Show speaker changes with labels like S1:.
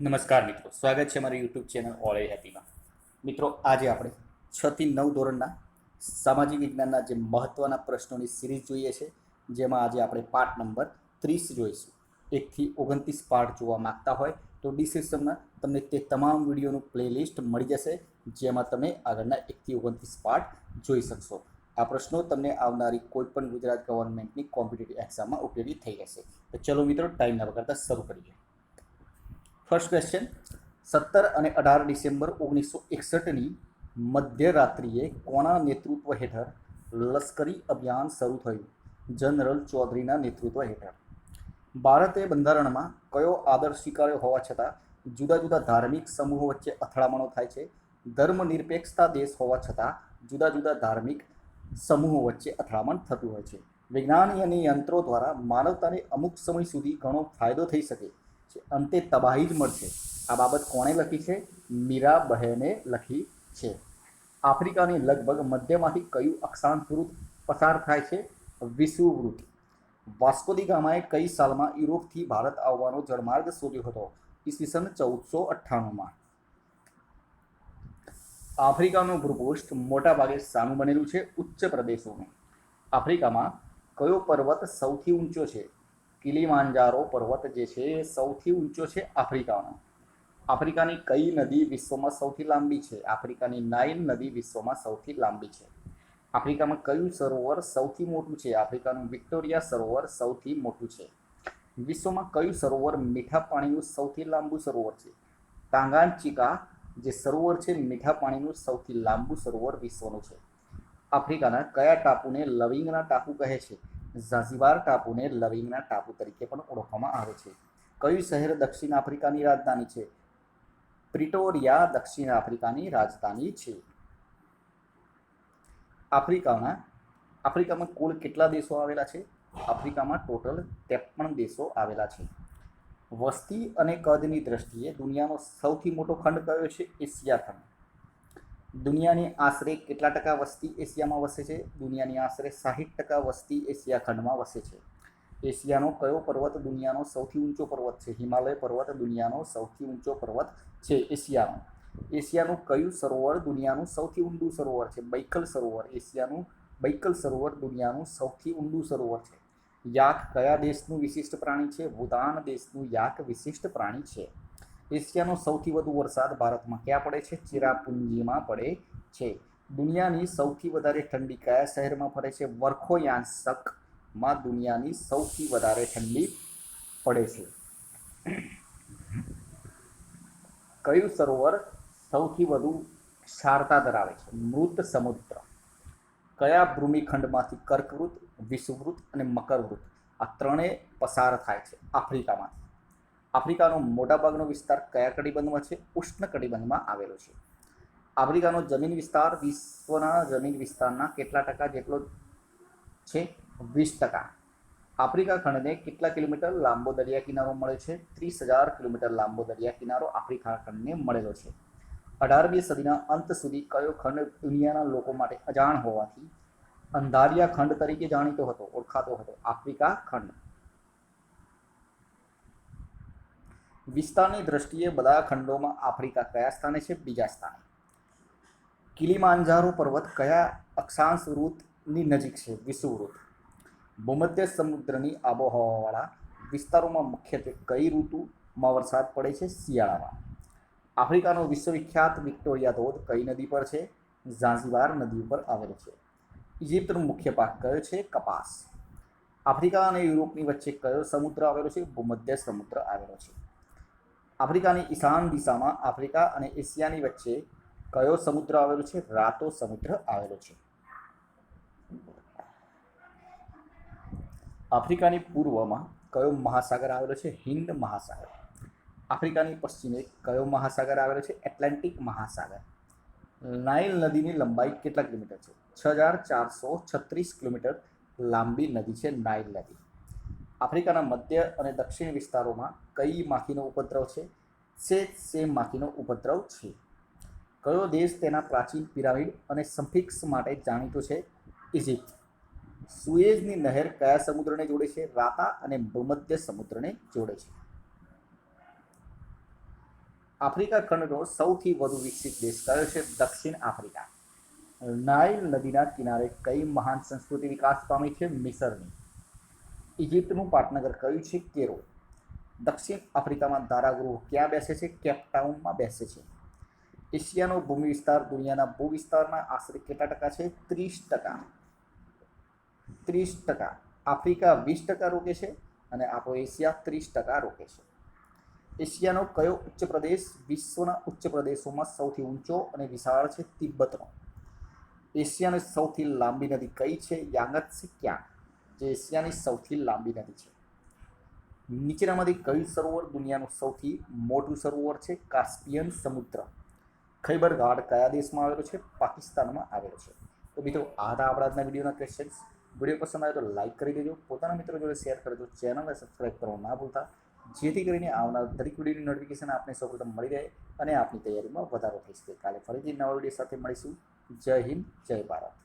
S1: નમસ્કાર મિત્રો. સ્વાગત છે મારી યુટ્યુબ ચેનલ ઓલ એ હેપીમાં મિત્રો, આજે આપણે છથી નવ ધોરણના સામાજિક વિજ્ઞાનના જે મહત્ત્વના પ્રશ્નોની સિરીઝ જોઈએ છે, જેમાં આજે આપણે પાઠ નંબર ત્રીસ જોઈશું. એકથી ઓગણત્રીસ પાઠ જોવા માગતા હોય તો ડિસ્ક્રિપ્શનમાં તમને તે તમામ વિડીયોનું પ્લેલિસ્ટ મળી જશે, જેમાં તમે આગળના એકથી ઓગણત્રીસ પાઠ જોઈ શકશો. આ પ્રશ્નો તમને આવનારી કોઈપણ ગુજરાત ગવર્મેન્ટની કોમ્પિટિટિવ એક્ઝામમાં ઉપયોગી થઈ રહેશે. તો ચલો મિત્રો ટાઈમ ના વગરતા શરૂ કરીએ. ફર્સ્ટ ક્વેશ્ચન સત્તર અને અઢાર ડિસેમ્બર ઓગણીસો એકસઠની મધ્યરાત્રિએ કોના નેતૃત્વ હેઠળ લશ્કરી અભિયાન શરૂ થયું? જનરલ ચૌધરીના નેતૃત્વ હેઠળ. ભારતે બંધારણમાં કયો આદર્શ સ્વીકાર્યો હોવા છતાં જુદા જુદા ધાર્મિક સમૂહો વચ્ચે અથડામણો થાય છે? ધર્મનિરપેક્ષતા દેશ હોવા છતાં જુદા જુદા ધાર્મિક સમૂહો વચ્ચે અથડામણ થતું હોય છે. વિજ્ઞાન અને યંત્રો દ્વારા માનવતાને અમુક સમય સુધી ઘણો ફાયદો થઈ શકે. અંતે તબાહી જ મળશે. આ બાબત કોણે લખી છે? મીરા બહેને લખી છે. આફ્રિકાની લગભગ મધ્યમાંથી કયું અક્ષાંશ વૃત્ત પસાર થાય છે? વિષુવવૃત્ત વાસ્કોદી ગામાએ કઈ સાલમાં યુરોપથી ભારત આવવાનો જળમાર્ગ શોધ્યો હતો? ઈસવીસન ચૌદસો અઠ્ઠાણુંમાં. આફ્રિકાનું ભૂપૃષ્ઠ મોટાભાગે સાનું બનેલું છે ઉચ્ચ પ્રદેશોનું. આફ્રિકામાં કયો પર્વત સૌથી ઊંચો છે? કિલીમાંજારો પર્વત જે છે એ સૌથી ઊંચો છે આફ્રિકાનો. આફ્રિકાની કઈ નદી વિશ્વમાં સૌથી લાંબી છે? આફ્રિકાની નાઇલ નદી વિશ્વમાં સૌથી લાંબી છે. આફ્રિકામાં કયું સરોવર સૌથી મોટું છે? આફ્રિકાનું વિક્ટોરિયા સરોવર સૌથી મોટું છે. વિશ્વમાં કયું સરોવર મીઠા પાણીનું સૌથી લાંબુ સરોવર છે? તાંગાંચિકા, જે સરોવર છે, મીઠા પાણીનું સૌથી લાંબુ સરોવર વિશ્વનું છે. આફ્રિકાના કયા ટાપુને લવિંગના ટાપુ કહે છે? ઝાઝીબાર ટાપુને લવિંગના ટાપુ તરીકે પણ ઓળખવામાં આવે છે. કયું શહેર દક્ષિણ આફ્રિકાની રાજધાની છે? પ્રિટોરિયા દક્ષિણ આફ્રિકાની રાજધાની છે. આફ્રિકાના આફ્રિકામાં કુલ કેટલા દેશો આવેલા છે? આફ્રિકામાં ટોટલ ત્રેપન દેશો આવેલા છે. વસ્તી અને કદની દ્રષ્ટિએ દુનિયાનો સૌથી મોટો ખંડ કયો છે? એશિયા ખંડ. દુનિયાની આશરે કેટલા ટકા વસ્તી એશિયામાં વસે છે? દુનિયાની આશરે સાહીઠ ટકા વસ્તી એશિયા ખંડમાં વસે છે. એશિયાનો કયો પર્વત દુનિયાનો સૌથી ઊંચો પર્વત છે? હિમાલય પર્વત દુનિયાનો સૌથી ઊંચો પર્વત છે એશિયાનો. એશિયાનું કયું સરોવર દુનિયાનું સૌથી ઊંડું સરોવર છે? બૈકલ સરોવર. એશિયાનું બૈકલ સરોવર દુનિયાનું સૌથી ઊંડું સરોવર છે. યાક કયા દેશનું વિશિષ્ટ પ્રાણી છે? ભૂતાન દેશનું યાક વિશિષ્ટ પ્રાણી છે. એશિયાનો સૌથી વધુ વરસાદ ભારતમાં ક્યાં પડે છે? ચિરાપુંજીમાં પડે છે. દુનિયાની સૌથી વધારે ઠંડી કયા શહેરમાં પડે છે? વર્ખોયાંશકમાં દુનિયાની સૌથી વધારે ઠંડી પડે છે. કયું સરોવર સૌથી વધુ ક્ષારતા ધરાવે છે? મૃત સમુદ્ર. કયા ભૂમિખંડમાંથી કર્કવૃત વિષુવૃત અને મકરવૃત? આ ત્રણેય પસાર થાય છે આફ્રિકામાંથી. આફ્રિકાનો મોટાભાગનો વિસ્તાર કયા કટિબંધમાં છે? ઉષ્ણ કટિબંધમાં આવેલો છે. આફ્રિકાનો જમીન વિસ્તાર વિશ્વના જમીન વિસ્તારના કેટલા ટકા જેટલો છે? વીસ ટકા. આફ્રિકા ખંડને કેટલા કિલોમીટર લાંબો દરિયા કિનારો મળે છે? ત્રીસ હજાર કિલોમીટર લાંબો દરિયા કિનારો આફ્રિકા ખંડને મળેલો છે. અઢારમી સદીના અંત સુધી કયો ખંડ દુનિયાના લોકો માટે અજાણ હોવાથી અંધારિયા ખંડ તરીકે જાણીતો હતો, ઓળખાતો હતો? આફ્રિકા ખંડ. વિસ્તારની દ્રષ્ટિએ બધા ખંડોમાં આફ્રિકા કયા સ્થાને છે, બીજા સ્થાને? કિલીમાંજારો પર્વત કયા અક્ષાંશ વૃત્તની નજીક છે, વિષુવવૃત્ત? ભૂમધ્ય સમુદ્રની આબોહવાવાળા વિસ્તારોમાં મુખ્યત્વે કઈ ઋતુમાં વરસાદ પડે છે, શિયાળામાં? આફ્રિકાનો વિશ્વવિખ્યાત વિક્ટોરિયા ધોધ કઈ નદી પર છે ઝાંઝીબાર નદી ઉપર આવેલો છે? ઇજિપ્તનો મુખ્ય પાક કયો છે, કપાસ? આફ્રિકા અને યુરોપની વચ્ચે કયો સમુદ્ર આવેલો છે, ભૂમધ્ય સમુદ્ર આવેલો છે? આફ્રિકાની ઈશાન દિશામાં આફ્રિકા અને એશિયાની વચ્ચે કયો સમુદ્ર આવેલો છે? રાતો સમુદ્ર આવેલો છે. આફ્રિકાની પૂર્વમાં કયો મહાસાગર આવેલો છે? હિન્દ મહાસાગર. આફ્રિકાની પશ્ચિમે કયો મહાસાગર આવેલો છે? એટલાન્ટિક મહાસાગર. નાઇલ નદીની લંબાઈ કેટલા કિલોમીટર છે? છ હજાર ચારસો છત્રીસ કિલોમીટર લાંબી નદી છે નાઇલ નદી. આફ્રિકાના મધ્ય અને દક્ષિણ વિસ્તારોમાં કઈ માખીનો ઉપદ્રવ છે? સેજ સેમ માખીનો ઉપદ્રવ છે. કયો દેશ તેના પ્રાચીન પિરામિડ અને સમ્ફિક્સ માટે જાણીતો છે? ઇજિપ્ત સુએઝની નહેર કયા સમુદ્રને જોડે છે? રાતા અને ભૂમધ્ય સમુદ્રને જોડે છે. આફ્રિકા ખંડનો સૌથી વધુ વિકસિત દેશ કયો છે? દક્ષિણ આફ્રિકા. નાઇલ નદીના કિનારે કઈ મહાન સંસ્કૃતિ વિકાસ પામી છે? મિસરની. ઇજિપ્તનું પાટનગર કયું છે? કેરો દક્ષિણ આફ્રિકામાં ધારાગૃહ ક્યાં બેસે છે? કેપટાઉનમાં બેસે છે. એશિયાનો ભૂમિ વિસ્તાર દુનિયાના ભૂ વિસ્તારના આશરે કેટલા ટકા છે? ત્રીસ ટકા. ત્રીસ ટકા. આફ્રિકા વીસ ટકા રોકે છે અને આપણો એશિયા ત્રીસ ટકા રોકે છે. એશિયાનો કયો ઉચ્ચ પ્રદેશ? વિશ્વના ઉચ્ચ પ્રદેશોમાં સૌથી ઊંચો અને વિશાળ છે? તિબ્બતનો. એશિયાની સૌથી લાંબી નદી કઈ છે? યાંગત છે ક્યાં? જે એશિયાની સૌથી લાંબી નદી છે. નીચેનામાંથી કયું સરોવર દુનિયાનું સૌથી મોટું સરોવર છે? કાસ્પિયન સમુદ્ર. ખૈબર ઘાટ કયા દેશમાં આવેલો છે? પાકિસ્તાનમાં આવેલો છે. તો મિત્રો, આ હતા આપણા આજના વિડીયોના ક્વેશ્ચન્સ વીડિયો પસંદ આવે તો લાઇક કરી દેજો. પોતાના મિત્રો જોડે શેર કરજો ચેનલને સબસ્ક્રાઈબ કરવાનું ના ભૂલતા. જેથી કરીને આવનાર દરેક વિડીયોની નોટિફિકેશન આપને સૌપ્રથમ મળી રહે અને આપની તૈયારીમાં વધારો થઈ શકે. કાલે ફરીથી નવા વીડિયો સાથે મળીશું. જય હિન્દ, જય ભારત.